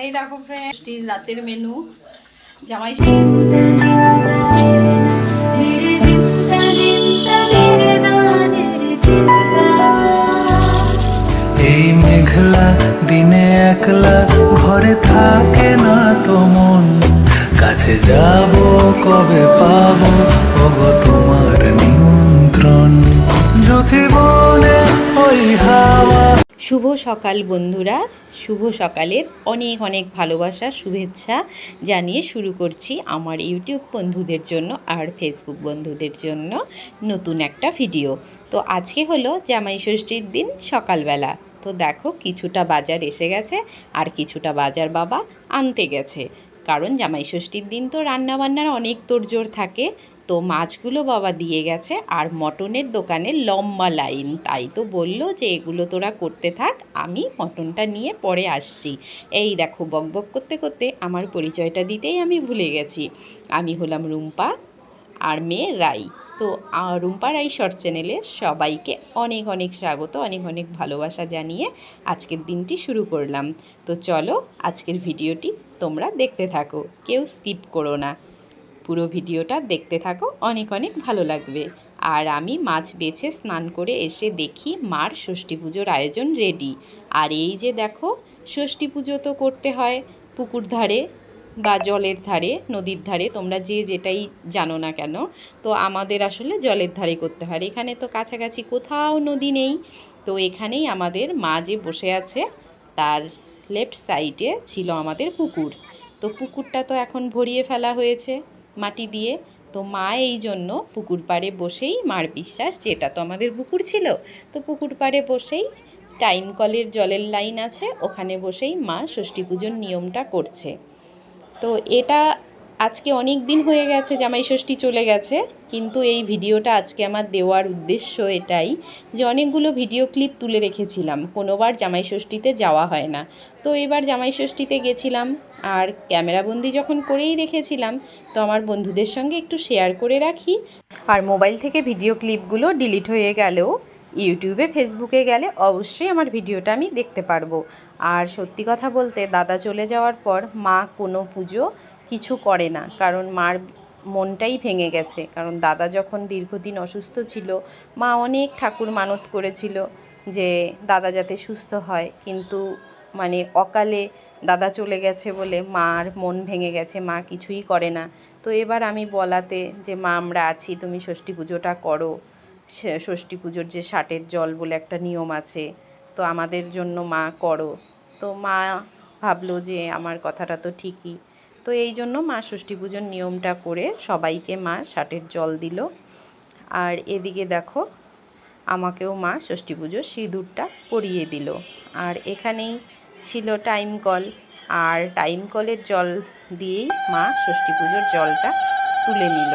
এই দেখো ফ্রেন্ড রাতের মেনু জামাই মেঘলা, দিনে একলা, ঘরে থাকে না তো মন। কাছে যাব, কবে পাবো? ওগো তোমার নিমন্ত্রণ। যুথি বনে ওই হাওয়া শুভ সকাল বন্ধুরা। শুভ সকালের অনেক অনেক ভালোবাসা, শুভেচ্ছা জানিয়ে শুরু করছি আমার ইউটিউব বন্ধুদের জন্য আর ফেসবুক বন্ধুদের জন্য নতুন একটা ভিডিও। তো আজকে হলো জামাই ষষ্ঠীর দিন সকালবেলা। তো দেখো কিছুটা বাজার এসে গেছে আর কিছুটা বাজার বাবা আনতে গেছে। কারণ জামাই ষষ্ঠীর দিন তো রান্নাবান্নার অনেক তোড়জোড় থাকে। তো মাছগুলো বাবা দিয়ে গেছে আর মটনের দোকানে লম্বা লাইন। তাই তো বলল যে এগুলো তোরা করতে থাক, আমি মটনটা নিয়ে পরে আসছি। এই দেখো বকবক করতে করতে আমার পরিচয়টা দিতেই আমি ভুলে গেছি। আমি হলাম রুম্পা আর মেয়ে রাই। তো রুম্পা রাই শর্ট চ্যানেলে সবাইকে অনেক অনেক স্বাগত, অনেক অনেক ভালোবাসা জানিয়ে আজকের দিনটি শুরু করলাম। তো চলো আজকের ভিডিওটি তোমরা দেখতে থাকো, কেউ স্কিপ করো না। পুরো ভিডিওটা দেখতে থাকো। অনেক অনেক ভালো লাগবে। আর আমি মাছ বেছে স্নান করে এসে দেখি মার ষষ্ঠী পুজোর আয়োজন রেডি আর এই যে দেখো, ষষ্ঠী পুজো তো করতে হয় পুকুর ধারে বা জলের ধারে, নদীর ধারে, তোমরা যে যেটাই জানো না কেন। তো আমাদের আসলে জলের ধারে করতে হয়। এখানে তো কাছাকাছি কোথাও নদী নেই। তো এখানেই আমাদের মা যে বসে আছে, তার লেফট সাইডে ছিল আমাদের পুকুর। তো পুকুরটা তো এখন ভরিয়ে ফেলা হয়েছে। মাটি দিয়ে। তো মা এই জন্য পুকুর পাড়ে বসেই মার বিশ্বাস, যেটা তো আমাদের পুকুর ছিল। তো পুকুর পাড়ে বসেই টাইম কলের জলের লাইন আছে, ওখানে বসেই মা ষষ্ঠী পুজোর নিয়মটা করছে। তো এটা আজকে অনেক দিন হয়ে গেছে জামাই ষষ্ঠী চলে গেছে, কিন্তু এই ভিডিওটা আজকে আমার দেওয়ার উদ্দেশ্য এটাই যে অনেকগুলো ভিডিও ক্লিপ তুলে রেখেছিলাম, কোনোবার জামাই ষষ্ঠীতে যাওয়া হয় না। তো এবার জামাই ষষ্ঠীতে গেছিলাম, আর ক্যামেরাবন্দি যখন করেই রেখেছিলাম, তো আমার বন্ধুদের সঙ্গে একটু শেয়ার করে রাখি। আর মোবাইল থেকে ভিডিও ক্লিপগুলো ডিলিট হয়ে গেলেও ইউটিউবে, ফেসবুকে গেলে অবশ্যই আমার ভিডিওটা আমি দেখতে পারব। আর সত্যি কথা বলতে, দাদা চলে যাওয়ার পর মা কোনো পুজো কিছু করে না। কারণ মার মনটাই ভেঙে গেছে। কারণ দাদা যখন দীর্ঘদিন অসুস্থ ছিল, মা অনেক ঠাকুর মানত করেছিল যে, দাদা যাতে সুস্থ হয়। কিন্তু মানে অকালে দাদা চলে গেছে বলে মার মন ভেঙে গেছে, মা কিছুই করে না। তো এবার আমি বলাতে যে, মা, আমরা আছি, তুমি ষষ্ঠী পুজোটা করো। ষষ্ঠী পুজোর যে ষাটের জল বলে একটা নিয়ম আছে, তো আমাদের জন্য মা করো। তো মা ভাবলো যে, আমার কথাটা তো ঠিকই। তো এই জন্য মা ষষ্ঠী পুজোর নিয়মটা করে সবাইকে মা ষাটের জল দিল। আর এদিকে দেখো, আমাকেও মা ষষ্ঠী পুজোর সিঁদুরটা পরিয়ে দিল। আর এখানেই ছিল টাইম কল আর টাইম কলের জল দিয়েই মা ষষ্ঠী পুজোর জলটা তুলে নিল।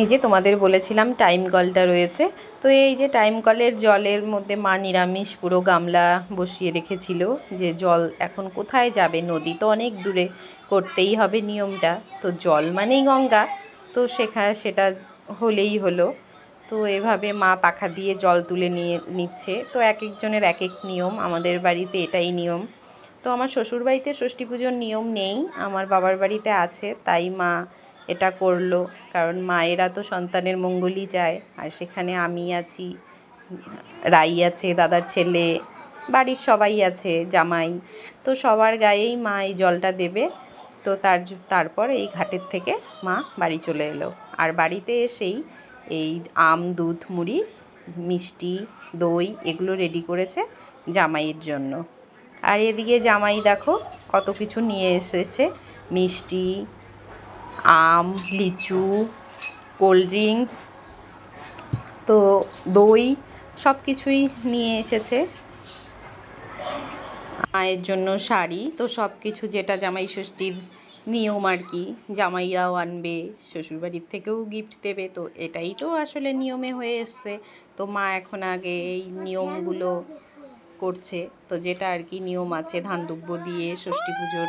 এই যে তোমাদের বলেছিলাম টাইম কলটা রয়েছে, তো এই যে টাইম কলের জলের মধ্যে মা নিরামিষ পুরো গামলা বসিয়ে রেখেছিল যে জল এখন কোথায় যাবে? নদী তো অনেক দূরে, করতেই হবে নিয়মটা। তো জল মানেই গঙ্গা, তো সেখানে সেটা হলেই হলো। তো এভাবে মা পাখা দিয়ে জল তুলে নিয়ে নিচ্ছে। তো এক একজনের এক এক নিয়ম, আমাদের বাড়িতে এটাই নিয়ম। তো আমার শ্বশুর বাড়িতে ষষ্ঠী পুজোর নিয়ম নেই, আমার বাবার বাড়িতে আছে, তাই মা এটা করল। কারণ মায়েরা তো সন্তানের মঙ্গলই চায়। আর সেখানে আমি আছি, রাই আছে, দাদার ছেলে, বাড়ির সবাই আছে, জামাই। তো সবার গায়েই মা এই জলটা দেবে। তো তার তারপর এই ঘাটের থেকে মা বাড়ি চলে এলো। আর বাড়িতে এসেই এই আম, দুধ, মুড়ি, মিষ্টি, দই এগুলো রেডি করেছে জামাইয়ের জন্য। আর এদিকে জামাই দেখো কত কিছু নিয়ে এসেছে। মিষ্টি আম, লিচু, কোল্ড ড্রিঙ্কস, তো দই সব কিছুই নিয়ে এসেছে। মায়ের জন্য শাড়ি, তো সব কিছু যেটা জামাই ষষ্ঠীর নিয়ম আর কি জামাইরাও আনবে, শ্বশুরবাড়ির থেকেও গিফট দেবে, তো এটাই তো আসলে নিয়মে হয়ে এসছে। তো মা এখন আগে এই নিয়মগুলো করছে, তো যেটা আর কি নিয়ম আছে, ধান দিয়ে ষষ্ঠী পুজোর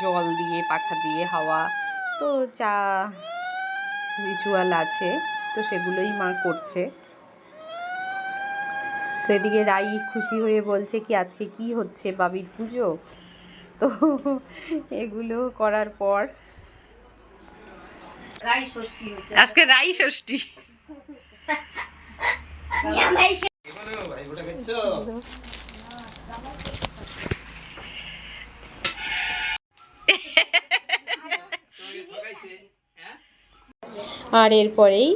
জল দিয়ে, পাখা দিয়ে, হাওয়া তো চা রিচুয়াল আছে তো সেগুলোই মা করছে। তো এদিকে রাই খুশি হয়ে বলছে কি আজকে কি হচ্ছে বাবির পুজো? তো এগুলো করার পর আজকে রাই ষষ্ঠী। আর এরপরেই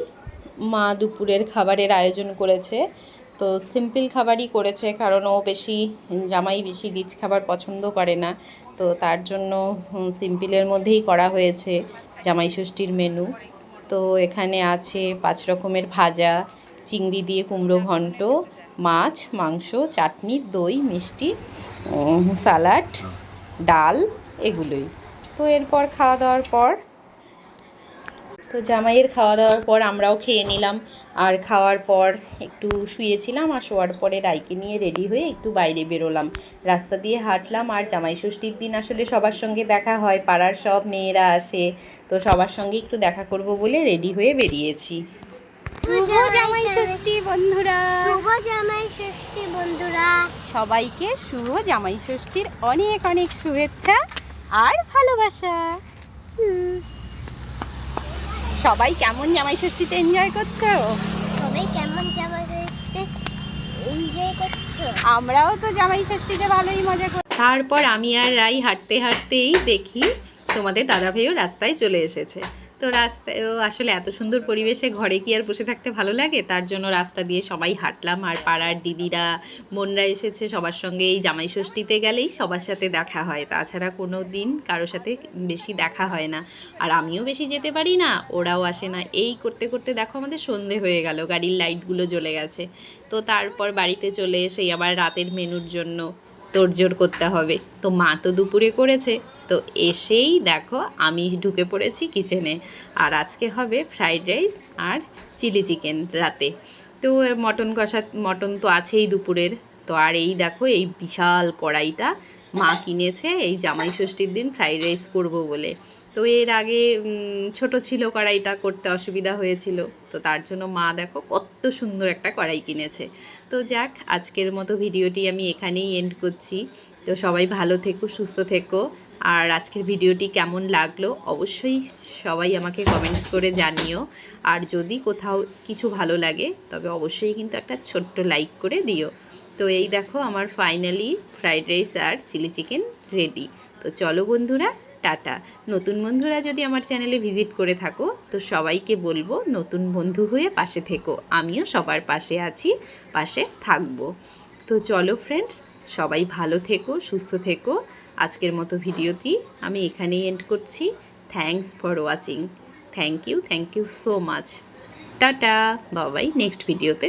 মা দুপুরের খাবারের আয়োজন করেছে। তো সিম্পল খাবারই করেছে, কারণ ও বেশি জামাই বেশি রিচ খাবার পছন্দ করে না। তো তার জন্য সিম্পলের মধ্যেই করা হয়েছে জামাই ষষ্ঠীর মেনু তো এখানে আছে পাঁচ রকমের ভাজা, চিংড়ি দিয়ে কুমড়ো ঘন্ট, মাছ, মাংস, চাটনি, দই, মিষ্টি সালাড, ডাল, এগুলোই। তো এরপর খাওয়া দাওয়ার পর তো জামাইয়ের খাওয়া দাওয়ার পর আমরাও খেয়ে নিলাম। আর খাওয়ার পর একটু শুয়েছিলাম আর শোয়ার পরে রাইকে নিয়ে রেডি হয়ে একটু বাইরে বেরোলাম। রাস্তা দিয়ে হাঁটলাম আর জামাই ষষ্ঠীর দিন আসলে সবার সঙ্গে দেখা হয় পাড়ার সব মেয়েরা আসে। তো সবার সঙ্গে একটু দেখা করব বলে রেডি হয়ে বেরিয়েছি। জামাই ষষ্ঠী বন্ধুরা। শুভ জামাই ষষ্ঠী বন্ধুরা। সবাইকে শুভ জামাই ষষ্ঠীর অনেক অনেক শুভেচ্ছা আর ভালোবাসা। সবাই কেমন জামাই ষষ্ঠীতে এনজয় করছ? সবাই কেমন জামাই ষষ্ঠী এনজয় করছ? আমরাও তো জামাই ষষ্ঠীতে ভালোই মজা করি তারপর আমি আর রাই হাঁটতে হাঁটতেই দেখি তোমাদের দাদা ভাইও রাস্তায় চলে এসেছে। তো রাস্তায়ও আসলে এত সুন্দর পরিবেশে ঘরে কি আর বসে থাকতে ভালো লাগে? তার জন্য রাস্তা দিয়ে সবাই হাঁটলাম আর পাড়ার দিদিরা, বোনরা এসেছে সবার সঙ্গে এই জামাই ষষ্ঠীতে গেলেই সবার সাথে দেখা হয়। তাছাড়া কোনো দিন কারোর সাথে বেশি দেখা হয় না। আর আমিও বেশি যেতে পারি না, ওরাও আসে না। এই করতে করতে দেখো আমাদের সন্ধে হয়ে গেল, গাড়ির লাইটগুলো জ্বলে গেছে। তো তারপর বাড়িতে চলে এসেই আবার রাতের মেনুর জন্য তোড়জোড় করতে হবে। তো মা তো দুপুরে করেছে। তো এসেই দেখো আমি ঢুকে পড়েছি কিচেনে। আর আজকে হবে ফ্রাইড রাইস আর চিলি চিকেন রাতে। তো মটন কষা মটন তো আছেই দুপুরের। তো আর এই দেখো এই বিশাল কড়াইটা মা কিনেছে। এই জামাই ষষ্ঠীর দিন ফ্রাইড রাইস করব বলে। তো এর আগে ছোট ছিল কড়াইটা, করতে অসুবিধা হয়েছিল। তো তার জন্য মা দেখো কত সুন্দর একটা কড়াই কিনেছে। তো যাক, আজকের মতো ভিডিওটি আমি এখানেই এন্ড করছি। তো সবাই ভালো থেকো, সুস্থ থেকো। আর আজকের ভিডিওটি কেমন লাগল অবশ্যই সবাই আমাকে কমেন্টস করে জানিও। আর যদি কোথাও কিছু ভালো লাগে, তবে অবশ্যই কিন্তু একটা ছোট্ট লাইক করে দিও। তো এই দেখো আমার ফাইনালি ফ্রাইড রাইস আর চিলি চিকেন রেডি তো চলো বন্ধুরা টাটা। নতুন বন্ধুরা যদি আমার চ্যানেলে ভিজিট করে থাকো, তো সবাইকে বলব নতুন বন্ধু হয়ে পাশে থেকো। আমিও সবার পাশে আছি, পাশে থাকব। তো চলো ফ্রেন্ডস সবাই ভালো থেকো, সুস্থ থেকো। আজকের মতো ভিডিওটি আমি এখানেই এন্ড করছি। Thanks for watching thank you thank you so much tata বাবাই নেক্সট ভিডিওতে